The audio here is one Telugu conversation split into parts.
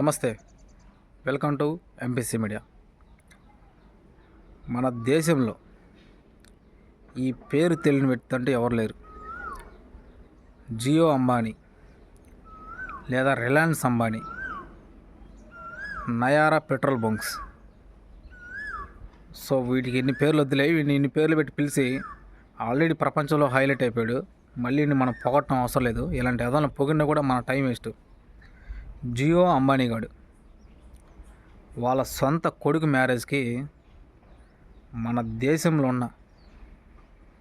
నమస్తే. వెల్కమ్ టు ఎంపీసీ మీడియా మన దేశంలో ఈ పేరు తెలియని వ్యక్తి అంటే ఎవరు లేరు. జియో అంబానీ లేదా Reliance Ambani Nayara petrol bunks. So వీటికి ఎన్ని పేర్లు వద్దులే వీటిని ఇన్ని పేర్లు పెట్టి పిలిచి ఆల్రెడీ ప్రపంచంలో హైలైట్ అయిపోయాడు. మళ్ళీ మనం పొగట్టడం అవసరం లేదు. ఇలాంటి ఏదైనా పొగిడినా కూడా మన టైం వేస్ట్. జియో అంబానీ గాడు వాళ్ళ సొంత కొడుకు మ్యారేజ్కి మన దేశంలో ఉన్న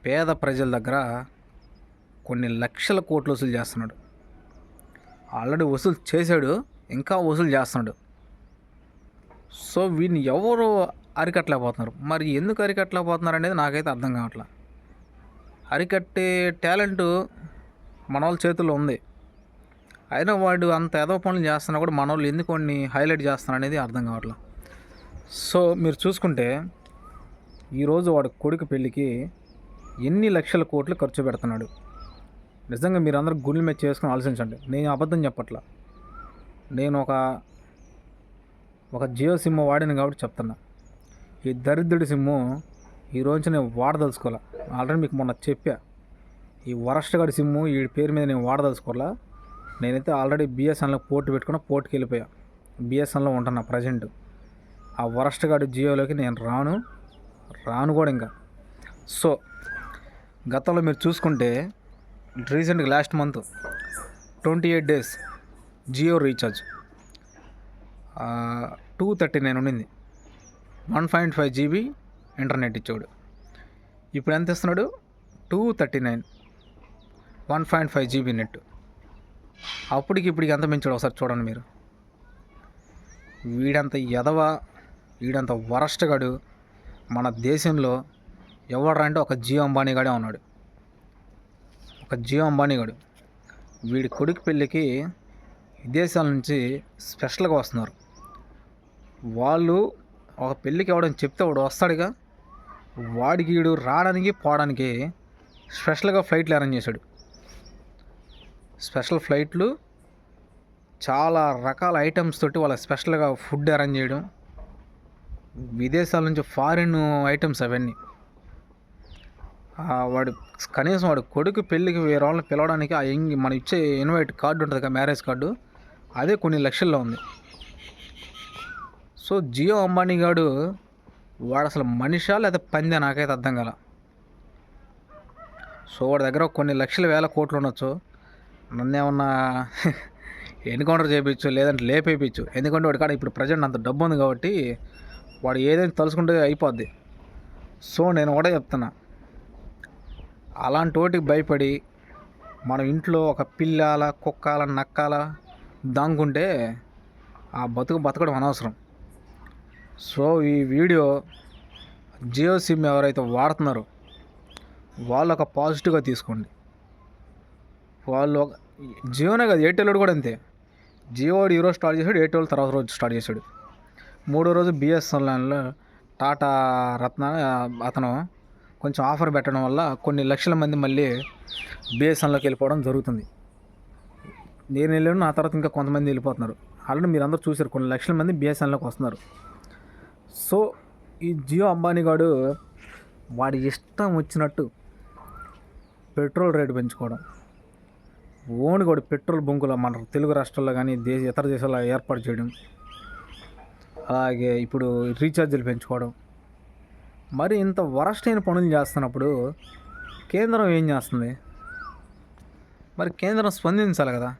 పేద ప్రజల దగ్గర కొన్ని లక్షల కోట్లు వసూలు చేస్తున్నాడు. ఆల్రెడీ వసూలు చేశాడు ఇంకా వసూలు చేస్తున్నాడు. సో వీడిని ఎవరు అరికట్టలేకపోతున్నారు? మరి ఎందుకు అరికట్టలేకపోతున్నారు అనేది నాకైతే అర్థం కావట్లేదు అరికట్టే టాలెంట్ మన వాళ్ళ చేతుల్లో ఉంది. అయినా వాడు అంత ఏదో పనులు చేస్తున్నా కూడా మన వాళ్ళు ఎందుకు కొన్ని హైలైట్ చేస్తున్నా అనేది అర్థం కావట్లేదు సో మీరు చూసుకుంటే ఈరోజు వాడు కొడుకు పెళ్ళికి ఎన్ని లక్షల కోట్లు ఖర్చు పెడుతున్నాడు. నిజంగా మీరు అందరూ గుండెల మీద చేసుకుని ఆలోచించండి. నేను అబద్ధం చెప్పట్లా. నేను ఒక ఒక జియో సిమ్ వాడాను కాబట్టి చెప్తున్నా. ఈ దరిద్రుడి సిమ్ము ఈ రోజు నేను వాడదలుచుకోవాలా? ఆల్రెడీ మీకు మొన్న చెప్పా. ఈ వరస్ట్ గడి సిమ్ము ఈ పేరు మీద నేను వాడదలుచుకోవాలా? నేనైతే ఆల్రెడీ బిఎస్ఎన్లో పోర్టు పెట్టుకున్న పోర్ట్కి వెళ్ళిపోయా బిఎస్ఎన్ఎల్లో ఉంటున్నా ప్రజెంట్. ఆ వరస్ట్ గాడు జియోలోకి నేను రాను రాను కూడా ఇంకా. సో గతంలో మీరు చూసుకుంటే రీసెంట్గా last month twenty eight days Jio recharge. Two thirty nine ఉండింది one point five GB internet ఇచ్చాడు ఇప్పుడు ఎంత ఇస్తున్నాడు? Two thirty nine. One point five GB net. అప్పటికి ఇప్పటికి ఎంత పెంచాడు ఒకసారి చూడండి మీరు. వీడంత ఎదవ వీడంత వరస్ట్ గాడు మన దేశంలో ఎవడంటే అంటే ఒక జియో అంబానీ గాడే ఉన్నాడు. ఒక జియో అంబానీ గాడు. వీడి కొడుకు పెళ్ళికి విదేశాల నుంచి స్పెషల్గా వస్తున్నారు. వాళ్ళు ఒక పెళ్ళికి ఎవడని చెప్తే వాడు వస్తాడుగా. వాడికి వీడు రావడానికి పోవడానికి స్పెషల్గా ఫ్లైట్లు అరేంజ్ చేశాడు. స్పెషల్ ఫ్లైట్లు చాలా రకాల ఐటమ్స్ తోటి వాళ్ళ స్పెషల్గా ఫుడ్ అరేంజ్ చేయడం. విదేశాల నుంచి ఫారిన్ ఐటమ్స్ అవన్నీ. వాడు కనీసం వాడు కొడుకు పెళ్ళికి వేరే వాళ్ళని పిలవడానికి ఆ ఎంగి మనం ఇచ్చే ఇన్వైట్ కార్డు ఉంటుంది కదా మ్యారేజ్ కార్డు అదే కొన్ని లక్షల్లో ఉంది. సో జియో అంబానీ గాడు వాడు అసలు మనిషా లేదా పందా? నాకైతే అర్థం కల. సో వాడి దగ్గర కొన్ని లక్షల వేల కోట్లు ఉండొచ్చు. నన్నేమన్నా ఎన్కౌంటర్ చేయించు లేదంటే లేపేయించు ఎందుకంటే వాడి కాడ ఇప్పుడు ప్రజెంట్ అంత డబ్బు ఉంది కాబట్టి వాడు ఏదైనా తలుచుకుంటే అయిపోద్ది. సో నేను కూడా చెప్తున్నా. అలాంటి వాటికి భయపడి మనం ఇంట్లో ఒక పిల్లాల కుక్కాల నక్కాల దాంగుంటే ఆ బతుకు బతకడం అనవసరం. సో ఈ వీడియో జియో సిమ్ ఎవరైతే వాడుతున్నారో వాళ్ళు ఒక పాజిటివ్గా తీసుకోండి. వాళ్ళు జియోనే కాదు ఎయిర్టెల్ కూడా అంతే. జియో వాడు ఈరోజు స్టార్ట్ చేశాడు ఎయిర్టెల్ తర్వాత రోజు స్టార్ట్ చేశాడు. మూడో రోజు బిఎస్ఎన్ఎల్లో టాటా రత్న అతను కొంచెం ఆఫర్ పెట్టడం వల్ల కొన్ని లక్షల మంది మళ్ళీ బిఎస్ఎన్ఎల్లోకి వెళ్ళిపోవడం జరుగుతుంది. నేను వెళ్ళాను నా తర్వాత ఇంకా కొంతమంది వెళ్ళిపోతున్నారు. ఆల్రెడీ మీరు అందరూ చూశారు కొన్ని లక్షల మంది బిఎస్ఎన్ఎల్లోకి వస్తున్నారు. సో ఈ జియో అంబానీ గాడు వాడి ఇష్టం వచ్చినట్టు పెట్రోల్ రేటు పెంచుకోవడం. ఓన్ కూడా పెట్రోల్ బొంకులు మన తెలుగు రాష్ట్రాల్లో కానీ దేశ ఇతర దేశాల్లో ఏర్పాటు చేయడం అలాగే ఇప్పుడు రీఛార్జీలు పెంచుకోవడం. మరి ఇంత వరస్ట్ అయిన పనులు చేస్తున్నప్పుడు కేంద్రం ఏం చేస్తుంది? మరి కేంద్రం స్పందించాలి కదా.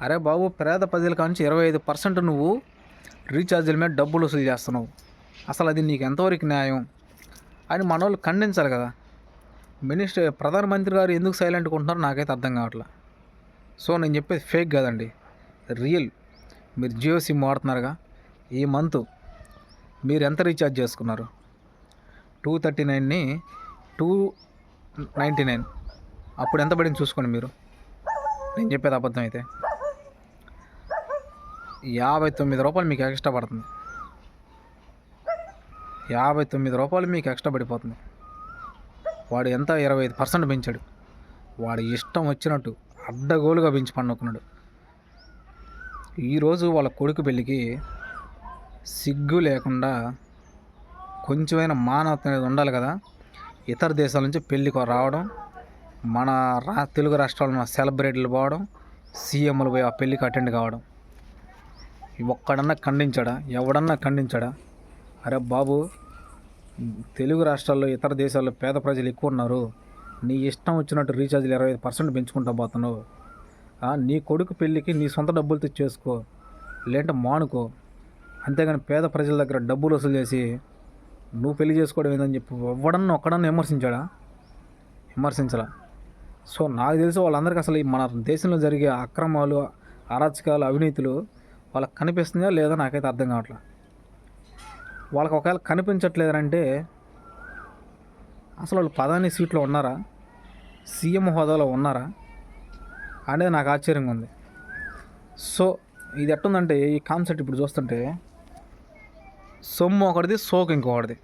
అరే బాబు పేద ప్రజల కాంచి ఇరవై ఐదు పర్సెంట్ నువ్వు రీఛార్జీల మీద డబ్బులు వసూలు చేస్తున్నావు. అసలు అది నీకు ఎంతవరకు న్యాయం? అని మన వాళ్ళు ఖండించాలి కదా. మినిస్టర్ ప్రధానమంత్రి గారు ఎందుకు సైలెంట్గా ఉంటున్నారో నాకైతే అర్థం కావట్లా. సో నేను చెప్పేది ఫేక్ కాదండి. రియల్ మీరు జియో సిమ్ వాడుతున్నారుగా. ఈ మంత్ మీరు ఎంత రీఛార్జ్ చేసుకున్నారు? టూ థర్టీ నైన్ని టూ నైంటీ నైన్ అప్పుడు ఎంత పడింది చూసుకోండి మీరు. నేను చెప్పేది అబద్ధం అయితే. యాభై తొమ్మిది రూపాయలు మీకు ఎక్స్ట్రా పడుతుంది. యాభై తొమ్మిది రూపాయలు మీకు ఎక్స్ట్రా పడిపోతుంది. వాడు ఎంత ఇరవై ఐదు పర్సెంట్ పెంచాడు. వాడు ఇష్టం వచ్చినట్టు అడ్డగోలుగా పెంచి పండుకున్నాడు. ఈరోజు వాళ్ళ కొడుకు పెళ్ళికి సిగ్గు లేకుండా కొంచెమైనా మానవత అనేది ఉండాలి కదా. ఇతర దేశాల నుంచి పెళ్ళికి రావడం మన రా తెలుగు రాష్ట్రాల్లో సెలబ్రిటీలు పోవడం సీఎంలు పోయి ఆ పెళ్ళికి అటెండ్ కావడం. ఒక్కడన్నా ఖండించాడా? ఎవడన్నా ఖండించాడా? అరే బాబు తెలుగు రాష్ట్రాల్లో ఇతర దేశాల్లో పేద ప్రజలు ఎక్కువ ఉన్నారు. నీ ఇష్టం వచ్చినట్టు రీఛార్జ్లు ఇరవై ఐదు పర్సెంట్ పెంచుకుంటా పోతున్నావు. నీ కొడుకు పెళ్ళికి నీ సొంత డబ్బులతో చేసుకో. లేదంటే మానుకో. అంతేగాని పేద ప్రజల దగ్గర డబ్బులు వసూలు చేసి నువ్వు పెళ్ళి చేసుకోవడం ఏందని చెప్పి ఎవడన్నా ఒక్కడన్నా విమర్శించాడా? విమర్శించలా. సో నాకు తెలిసి వాళ్ళందరికీ అసలు ఈ మన దేశంలో జరిగే అక్రమాలు అరాచకాలు అవినీతులు వాళ్ళకి కనిపిస్తుందా లేదా నాకైతే అర్థం కావట్లేదు వాళ్ళకి ఒకవేళ కనిపించట్లేదంటే అసలు వాళ్ళు పదాని సీట్లో ఉన్నారా? సీఎం హోదాలో ఉన్నారా? అనేది నాకు ఆశ్చర్యంగా ఉంది. సో ఇది ఎట్టుందంటే ఈ కాన్సెప్ట్ ఇప్పుడు చూస్తుంటే సొమ్ము ఒకటిది సోకు ఇంకొకటిది.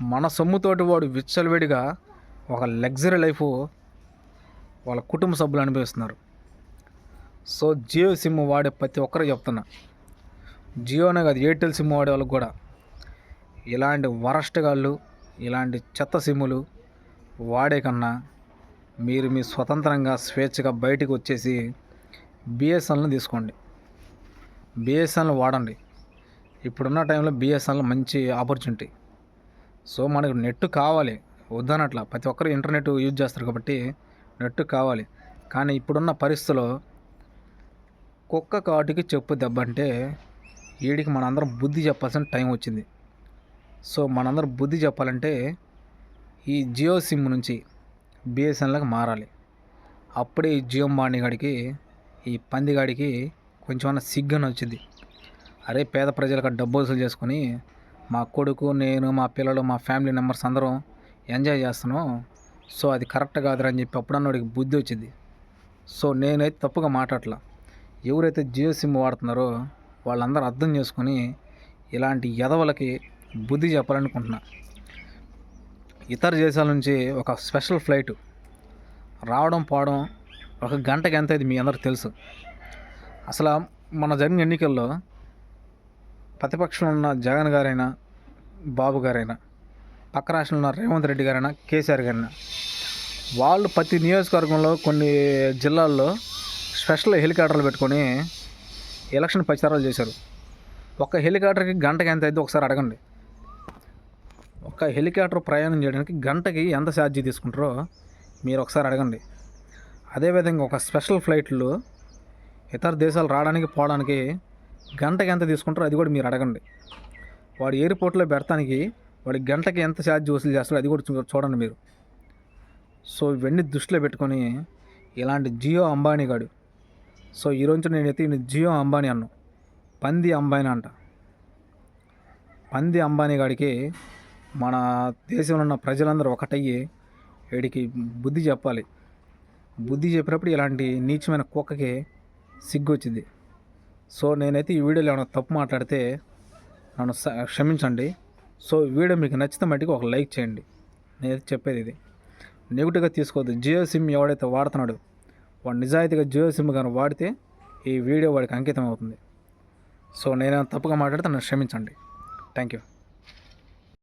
మన సొమ్ముతోటి వాడు విచ్చలవిడిగా ఒక లగ్జరీ లైఫ్ వాళ్ళ కుటుంబ సభ్యులు అనుభవిస్తున్నారు సో జియో సిమ్ వాడే ప్రతి ఒక్కరికి చెప్తున్నా. జియోనే కాదు ఎయిర్టెల్ సిమ్ వాడే వాళ్ళకి కూడా. ఇలాంటి వరస్ట్ గాళ్ళు ఇలాంటి చెత్త సిమ్ములు వాడే కన్నా మీరు మీ స్వతంత్రంగా స్వేచ్ఛగా బయటికి వచ్చేసి బిఎస్ఎన్ఎల్ని తీసుకోండి. బిఎస్ఎన్ఎల్ వాడండి. ఇప్పుడున్న టైంలో బిఎస్ఎన్ఎల్ మంచి ఆపర్చునిటీ. సో మనకు నెట్ కావాలి. వద్దనట్లా ప్రతి ఒక్కరు ఇంటర్నెట్ యూజ్ చేస్తారు కాబట్టి నెట్ కావాలి. కానీ ఇప్పుడున్న పరిస్థితిలో కుక్క కాటికి చెప్పు దెబ్బ అంటే వీడికి మనందరం బుద్ధి చెప్పాల్సిన టైం వచ్చింది. సో మనందరం బుద్ధి చెప్పాలంటే ఈ జియో సిమ్ నుంచి బిఎస్ఎన్ఎల్కి మారాలి. అప్పుడే ఈ జియో మాణిగాడికి ఈ పందిగాడికి కొంచెమన్నా సిగ్గని వచ్చింది. అరే పేద ప్రజలకు డబ్బు వసూలు చేసుకొని మా కొడుకు నేను మా పిల్లలు మా ఫ్యామిలీ మెంబర్స్ అందరం ఎంజాయ్ చేస్తున్నాం. సో అది కరెక్ట్ కాదురా అని చెప్పి అప్పుడన్నా వాడికి బుద్ధి వచ్చింది. సో నేనైతే తప్పుగా మాట్లాడలా ఎవరైతే జియో సిమ్ వాడుతున్నారో వాళ్ళందరూ అర్థం చేసుకొని ఇలాంటి ఎదవలకి బుద్ధి చెప్పాలనుకుంటున్నా. ఇతర దేశాల నుంచి ఒక స్పెషల్ ఫ్లైట్ రావడం పోవడం ఒక గంటకి ఎంత ఇది మీ అందరికి తెలుసు. అసలు మన జరిగిన ఎన్నికల్లో ప్రతిపక్షంలో ఉన్న జగన్ గారైనా బాబు గారైనా పక్క రాష్ట్రంలో ఉన్న రేవంత్ రెడ్డి గారైనా కేసీఆర్ గారైనా వాళ్ళు ప్రతి నియోజకవర్గంలో కొన్ని జిల్లాల్లో స్పెషల్ హెలికాప్టర్లు పెట్టుకొని ఎలక్షన్ ప్రచారాలు చేశారు. ఒక హెలికాప్టర్కి గంటకి ఎంత అయితే ఒకసారి అడగండి. ఒక హెలికాప్టర్ ప్రయాణం చేయడానికి గంటకి ఎంత ఛార్జీ తీసుకుంటారో మీరు ఒకసారి అడగండి. అదేవిధంగా ఒక స్పెషల్ ఫ్లైట్లు ఇతర దేశాలు రావడానికి పోవడానికి గంటకి ఎంత తీసుకుంటారో అది కూడా మీరు అడగండి. వాడు ఎయిర్పోర్ట్లో పెడతానికి వాడి గంటకి ఎంత ఛార్జ్ వసూలు చేస్తారో అది కూడా చూడండి మీరు. సో ఇవన్నీ దృష్టిలో పెట్టుకొని ఇలాంటి జియో అంబానీ గాడు సో ఈరోజు నేనైతే ఈయన జియో అంబానీ అన్ను. పంది అంబానీ అంట. పంది అంబానీ గాడికి మన దేశంలో ఉన్న ప్రజలందరూ ఒకటయ్యి వీడికి బుద్ధి చెప్పాలి. బుద్ధి చెప్పినప్పుడు ఇలాంటి నీచమైన కుక్కకి సిగ్గు వచ్చింది సో నేనైతే ఈ వీడియోలో ఏమైనా తప్పు మాట్లాడితే నన్ను క్షమించండి. సో ఈ వీడియో మీకు నచ్చితే మట్టికి ఒక లైక్ చేయండి. నేనైతే చెప్పేది ఇది. నెగిటివ్గా తీసుకోవద్దు. జియో సిమ్ ఎవడైతే వాడుతున్నాడో వాడు నిజాయితీగా జియో సిమ్ కానీ వాడితే ఈ వీడియో వాడికి అంకితం అవుతుంది సో నేను తప్పుగా మాట్లాడితే నన్ను క్షమించండి. Thank you